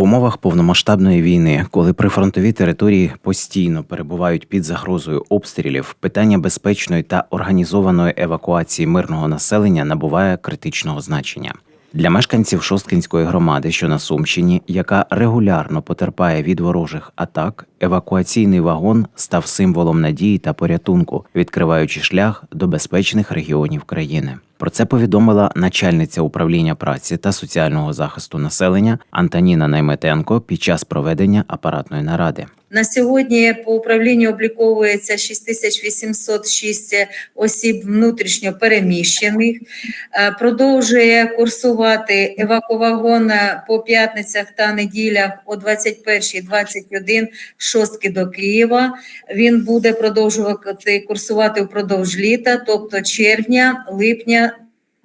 В умовах повномасштабної війни, коли прифронтові території постійно перебувають під загрозою обстрілів, питання безпечної та організованої евакуації мирного населення набуває критичного значення. Для мешканців Шосткинської громади, що на Сумщині, яка регулярно потерпає від ворожих атак, евакуаційний вагон став символом надії та порятунку, відкриваючи шлях до безпечних регіонів країни. Про це повідомила начальниця управління праці та соціального захисту населення Антоніна Найметенко під час проведення апаратної наради. На сьогодні по управлінню обліковується 6806 осіб внутрішньо переміщених. Е, Продовжує курсувати евакувагон по п'ятницях та неділях о 21.21 шостки до Києва. Він буде продовжувати курсувати впродовж літа, тобто червня, липня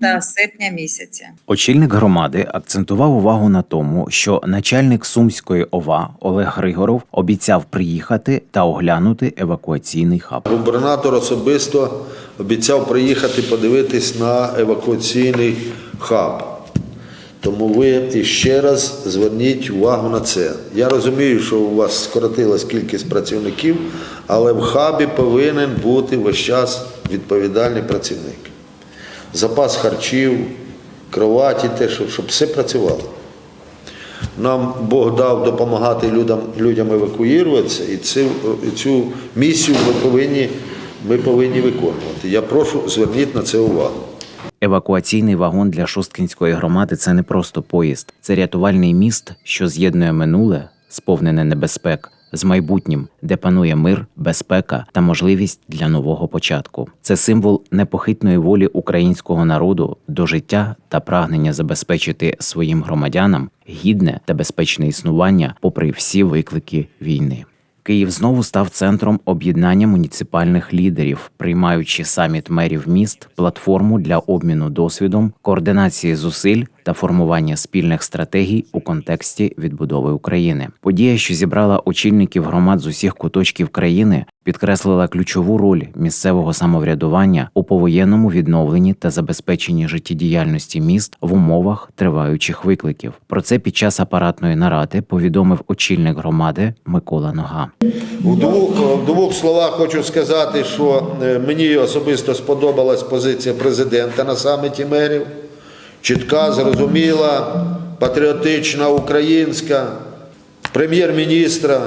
та серпня місяця. Очільник громади акцентував увагу на тому, що начальник Сумської ОВА Олег Григоров обіцяв приїхати та оглянути евакуаційний хаб. Губернатор особисто обіцяв приїхати подивитись на евакуаційний хаб. Тому ви іще раз зверніть увагу на це. Я розумію, що у вас скоротилась кількість працівників, але в хабі повинен бути весь час відповідальний працівник. Запас харчів, кроваті, те, щоб, щоб все працювало. Нам Бог дав допомагати людям, людям евакуюватися, і цю, цю місію ми повинні, ми повинні виконувати. Я прошу, зверніть на це увагу. Евакуаційний вагон для Шосткінської громади це не просто поїзд, це рятувальний міст, що з'єднує минуле, сповнене небезпек, з майбутнім, де панує мир, безпека та можливість для нового початку. Це символ непохитної волі українського народу до життя та прагнення забезпечити своїм громадянам гідне та безпечне існування, попри всі виклики війни. Київ знову став центром об'єднання муніципальних лідерів, приймаючи саміт мерів міст, платформу для обміну досвідом, координації зусиль та формування спільних стратегій у контексті відбудови України. Подія, що зібрала очільників громад з усіх куточків країни, підкреслила ключову роль місцевого самоврядування у повоєнному відновленні та забезпеченні життєдіяльності міст в умовах триваючих викликів. Про це під час апаратної наради повідомив очільник громади Микола Нога. В двох, в двох словах хочу сказати, що е, мені особисто сподобалась позиція президента на саміті мерів. Чітка, зрозуміла, патріотична, українська, прем'єр-міністра.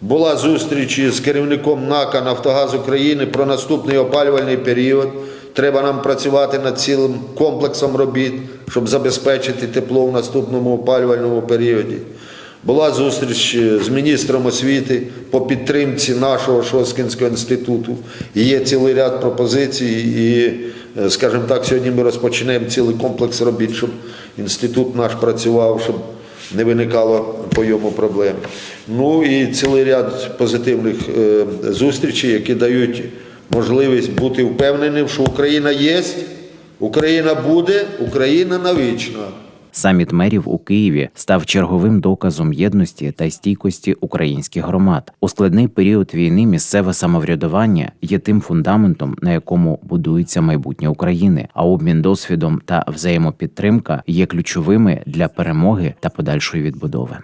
Була зустріч із керівником НАКа Нафтогаз України про наступний опалювальний період. Треба нам працювати над цілим комплексом робіт, щоб забезпечити тепло в наступному опалювальному періоді. Була зустріч з міністром освіти по підтримці нашого Шосткінського інституту. Є цілий ряд пропозицій, і, е, скажімо так, сьогодні ми розпочнемо цілий комплекс робіт, щоб інститут наш працював, щоб не виникало по йому проблем. Ну і цілий ряд позитивних е, зустрічей, які дають можливість бути впевненим, що Україна є, Україна буде, Україна навічна. Саміт мерів у Києві став черговим доказом єдності та стійкості українських громад. У складний період війни місцеве самоврядування є тим фундаментом, на якому будується майбутнє України. А обмін досвідом та взаємопідтримка є ключовими для перемоги та подальшої відбудови.